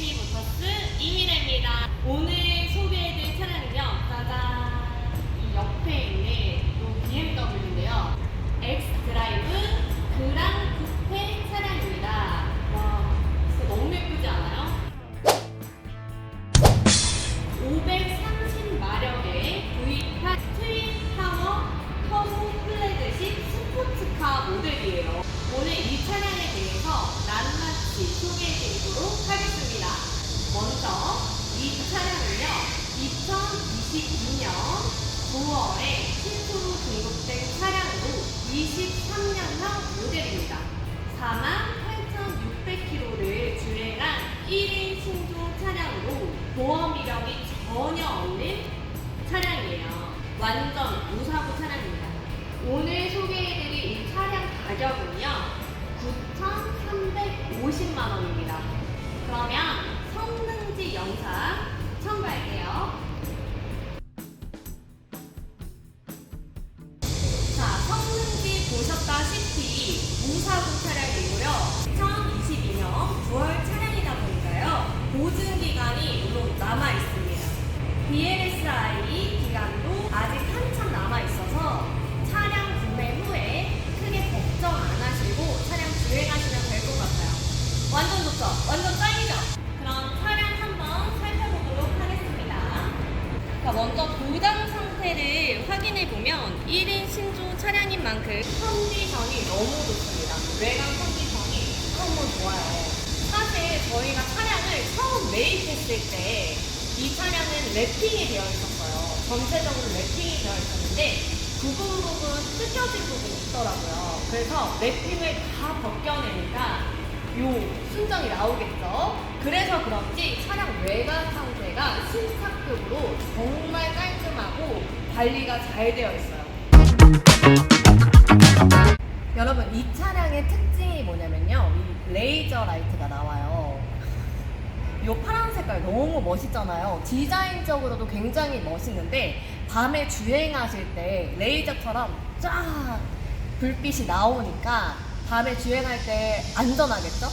LH 모터스 보험 이력이 전혀 없는 차량이에요. 완전 무사고 차량입니다. 오늘 소개해드릴 이 차량 가격은요, 9,350만 원입니다. 그러면 성능지 영상 첨부할게요. 자, 먼저 보강 상태를 확인해 보면 1인 신조 차량인 만큼 컨디션이 너무 좋습니다. 외관 컨디션이 너무 좋아요. 사실 저희가 차량을 처음 매입했을 때 이 차량은 랩핑이 되어 있었어요. 전체적으로 랩핑이 되어 있었는데 부분 부분 뜯겨진 부분이 있더라고요. 그래서 랩핑을 다 벗겨내니까 요 순정이 나오겠죠. 그래서 그런지 차량 외관 상태가 신차급으로 정말 깔끔하고 관리가 잘 되어 있어요. 여러분 이 차량의 특징이 뭐냐면요. 이 레이저 라이트가 나와요. 이 파란 색깔 너무 멋있잖아요. 디자인적으로도 굉장히 멋있는데 밤에 주행하실 때 레이저처럼 쫙 불빛이 나오니까 밤에 주행할 때 안전하겠죠?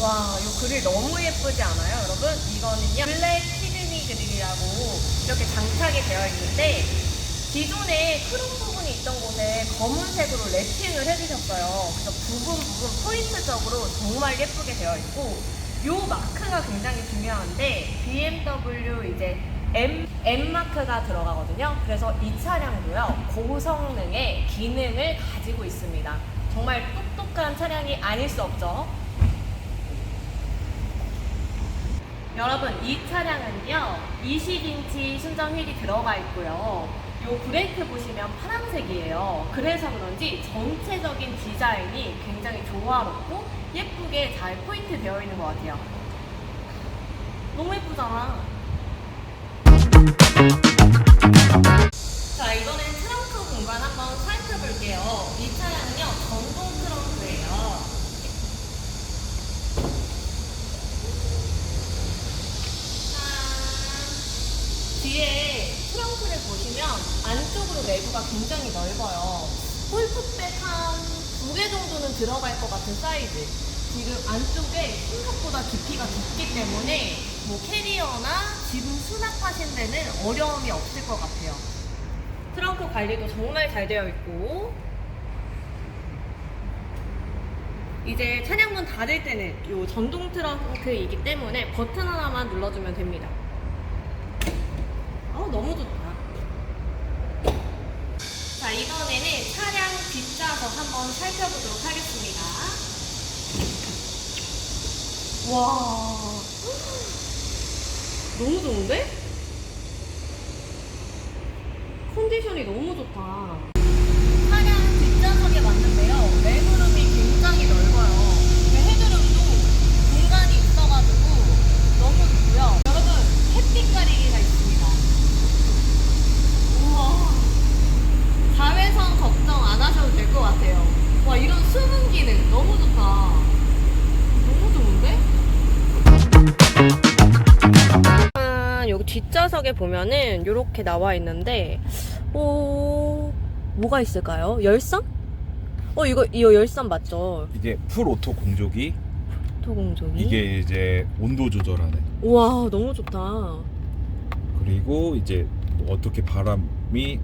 와, 이 그릴 너무 예쁘지 않아요, 여러분? 이거는요, 블랙 시드니 그릴이라고 이렇게 장착이 되어 있는데, 기존에 크롬 부분이 있던 곳에 검은색으로 랩핑을 해주셨어요. 그래서 부분 부분 포인트적으로 정말 예쁘게 되어 있고, 요 마크가 굉장히 중요한데, BMW 이제 M, M 마크가 들어가거든요. 그래서 이 차량도요, 고성능의 기능을 가지고 있습니다. 정말 똑똑한 차량이 아닐 수 없죠. 여러분 이 차량은요 20인치 순정 휠이 들어가 있고요. 요 브레이크 보시면 파란색이에요. 그래서 그런지 전체적인 디자인이 굉장히 조화롭고 예쁘게 잘 포인트 되어 있는 것 같아요. 너무 예쁘잖아. 자 이번엔 트렁크 공간 한번 살펴볼게요 이 차량은요 전동 트렁크예요 짠. 뒤에 트렁크를 보시면 안쪽으로 내부가 굉장히 넓어요. 홀프백 한 두 개 정도는 들어갈 것 같은 사이즈. 지금 안쪽에 생각보다 깊이가 깊기 때문에 뭐 캐리어나 지금 수납하신 데는 어려움이 없을 것 같아요. 트렁크 관리도 정말 잘 되어 있고 이제 차량문 닫을 때는 이 전동 트렁크이기 때문에 버튼 하나만 눌러주면 됩니다. 어, 너무 좋다. 자, 이번에는 차량 뒷좌석 한번 살펴보도록 하겠습니다. 와. 너무 좋은데? 컨디션이 너무 좋다. 차량 뒷좌석에 맞는데요. 레그룸이 굉장히 넓어요. 그 헤드룸도 공간이 있어가지고 너무 좋고요. 여러분 햇빛 가리개가 있습니다. 우와. 자외선 걱정 안 하셔도 될 것 같아요. 와 이런 수능 기능 너무 좋다. 너무 좋은데? 아, 여기 뒷좌석에 보면은 이렇게 나와 있는데, 오, 뭐가 있을까요? 열선? 어, 이거, 이거 열선 맞죠? 이게 풀 오토 공조기 소공조기. 이게 이제 온도 조절하는 우와 너무 좋다. 그리고 이제 뭐 어떻게 바람이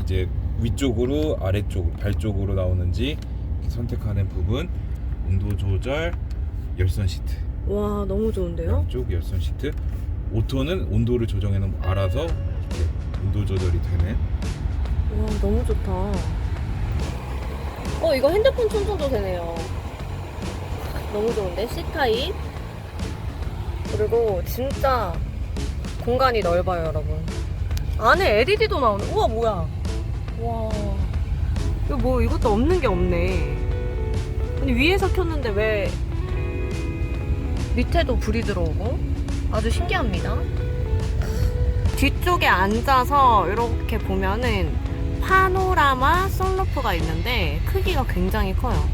이제 위쪽으로 아래쪽으로 발 쪽으로 나오는지 선택하는 부분 온도 조절 열선 시트 와 너무 좋은데요? 쪽 열선 시트 오토는 온도를 조정해 놓으면 알아서 온도 조절이 되는 와 너무 좋다. 어 이거 핸드폰 충전도 되네요. 너무 좋은데 C 타입. 그리고 진짜 공간이 넓어요 여러분. 안에 LED도 나오네. 우와 뭐야? 와 이거 뭐 이것도 없는 게 없네. 아니 위에서 켰는데 왜 밑에도 불이 들어오고 아주 신기합니다. 뒤쪽에 앉아서 이렇게 보면은 파노라마 썬루프가 있는데 크기가 굉장히 커요.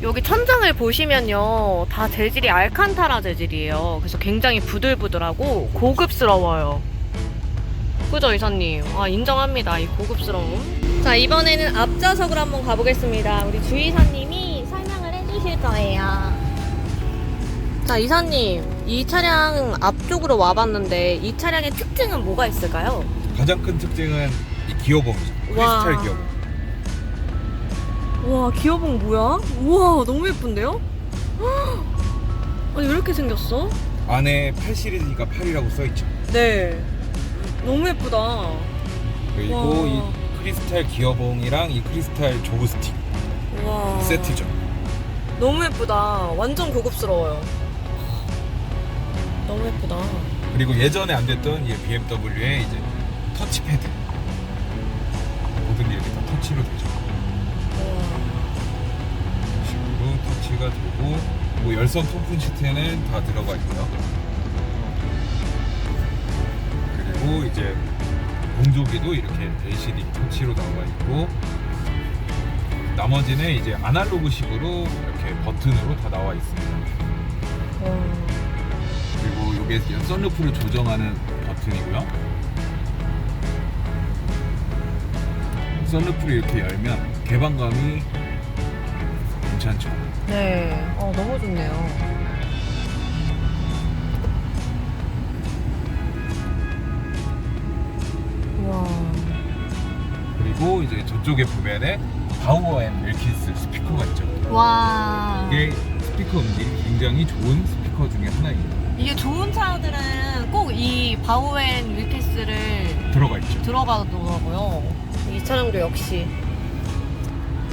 여기 천장을 보시면요. 다 재질이 알칸타라 재질이에요. 그래서 굉장히 부들부들하고 고급스러워요. 그죠, 이사님? 아, 인정합니다. 이 고급스러움. 자, 이번에는 앞좌석으로 한번 가보겠습니다. 우리 주이사님이 설명을 해주실 거예요. 자, 이사님. 이 차량 앞쪽으로 와봤는데 이 차량의 특징은 뭐가 있을까요? 가장 큰 특징은 이 기어봉이죠 와. 크리스탈 기어봉 와 기어봉 뭐야? 우와 너무 예쁜데요? 헉! 아니 왜 이렇게 생겼어? 안에 8 시리즈니까 8이라고 써있죠 네 너무 예쁘다 그리고 와. 이 크리스탈 기어봉이랑 이 크리스탈 조브 스틱 와 세트죠 너무 예쁘다 완전 고급스러워요 너무 예쁘다. 그리고 예전에 안 됐던 이 BMW의 이제 터치패드. 모든 게 이렇게 다 터치로 되죠. 식으로 터치가 되고 뭐 열선 통풍 시트는 다 들어가 있고요. 그리고 이제 공조기도 이렇게 LCD 터치로 나와 있고 나머지는 이제 아날로그식으로 이렇게 버튼으로 다 나와 있습니다. 와. 이게 썬루프를 조정하는 버튼이고요. 썬루프를 이렇게 열면 개방감이 괜찮죠. 네 어, 너무 좋네요 와 그리고 이제 저쪽에 보면은 바우어 앤 웰킨스 스피커가 있죠. 와. 이게 스피커 음질이 굉장히 좋은 스피커 중에 하나입니다. 이게 좋은 차들은 꼭 이 바우엔 윌키스를 들어가 있죠. 들어가더라고요. 이 차량도 역시.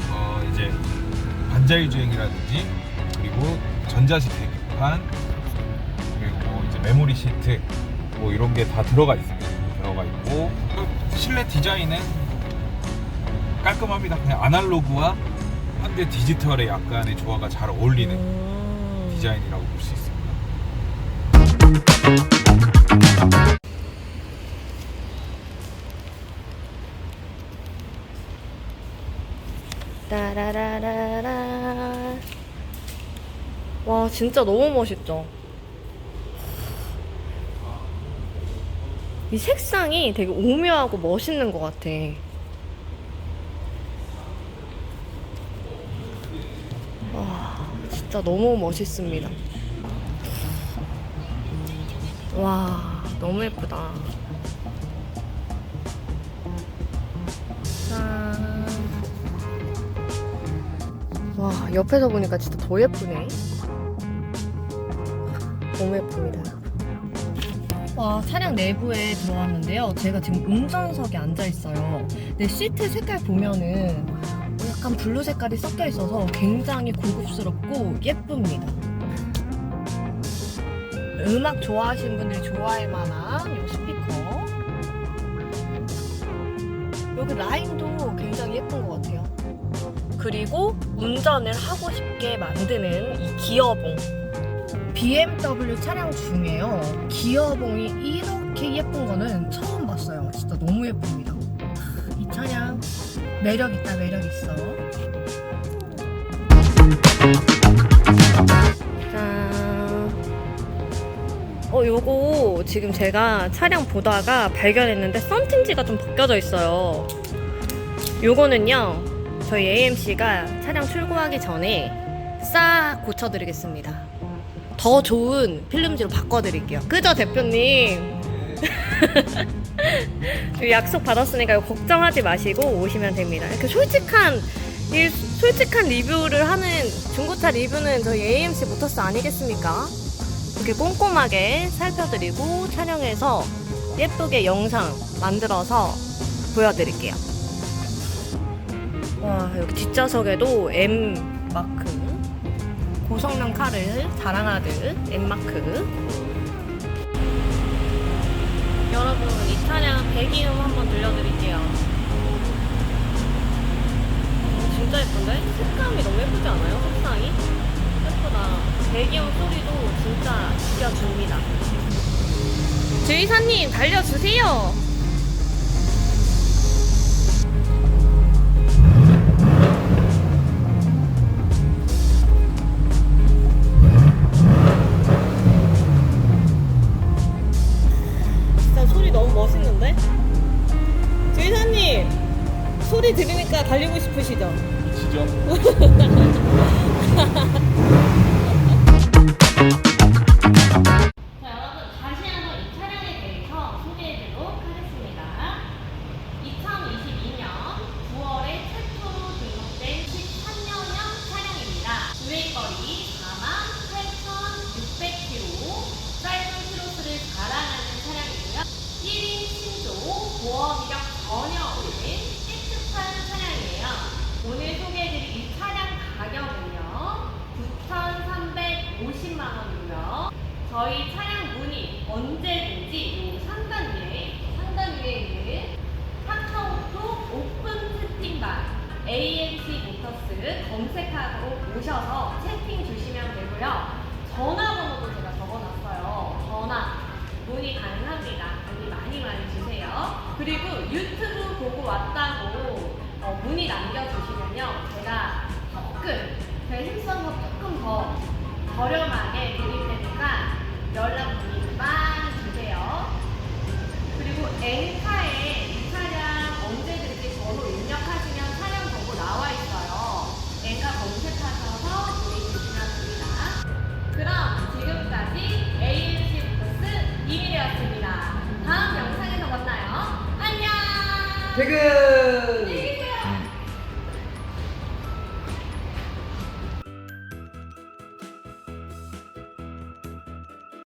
어, 이제 반자율 주행이라든지 그리고 전자식 계기판 그리고 뭐 이제 메모리 시트 뭐 이런 게 다 들어가 있습니다. 들어가 있고 실내 디자인은 깔끔합니다. 그냥 아날로그와 현대 디지털의 약간의 조화가 잘 어울리는 음. 디자인이라고 볼 수 있습니다. 따라라라라. 와, 진짜 너무 멋있죠? 이 색상이 되게 오묘하고 멋있는 것 같아. 와, 진짜 너무 멋있습니다. 와, 너무 예쁘다. 짠. 와, 옆에서 보니까 진짜 더 예쁘네. 너무 예쁩니다. 와, 차량 내부에 들어왔는데요. 제가 지금 운전석에 앉아 있어요. 근데 시트 색깔 보면은 약간 블루 색깔이 섞여 있어서 굉장히 고급스럽고 예쁩니다. 음악 좋아하시는 분들이 좋아할 만한 이 스피커. 여기 라인도 굉장히 예쁜 것 같아요. 그리고 운전을 하고 싶게 만드는 이 기어봉. BMW 차량 중에요. 기어봉이 이렇게 예쁜 거는 처음 봤어요. 진짜 너무 예쁩니다. 이 차량 매력 있다, 매력 있어. 어, 요거 지금 제가 차량 보다가 발견했는데 썬팅지가 좀 벗겨져 있어요. 요거는요, 저희 AMC가 차량 출고하기 전에 싹 고쳐드리겠습니다. 더 좋은 필름지로 바꿔드릴게요. 그죠, 대표님? 약속 받았으니까 걱정하지 마시고 오시면 됩니다. 이렇게 솔직한 이 솔직한 리뷰를 하는 중고차 리뷰는 저희 AMC 모터스 아니겠습니까? 이렇게 꼼꼼하게 살펴드리고 촬영해서 예쁘게 영상 만들어서 보여드릴게요. 와 여기 뒷좌석에도 M 마크 고성능 카를 자랑하듯 M 마크 여러분 이 차량 배기음 한번 들려드릴게요. 어, 진짜 예쁜데? 색감이 너무 예쁘지 않아요? 색상이? 예쁘다. 배기음 소리도 진짜 죽여줍니다. 주의사님 달려주세요. 진짜 소리 너무 멋있는데? 주의사님 소리 들으니까 달리고 싶으시죠? 지죠? 보험 이력 전혀 없는 깨끗한 차량이에요. 오늘 소개해드릴 이 차량 가격은요. 9,350만 원이고요. 저희 차량 문의 언제든지 요 상단 위에 상단 위에 있는 카카오톡 오픈 채팅방 AMC 모터스 검색하고 오셔서 채팅 주시면 되고요.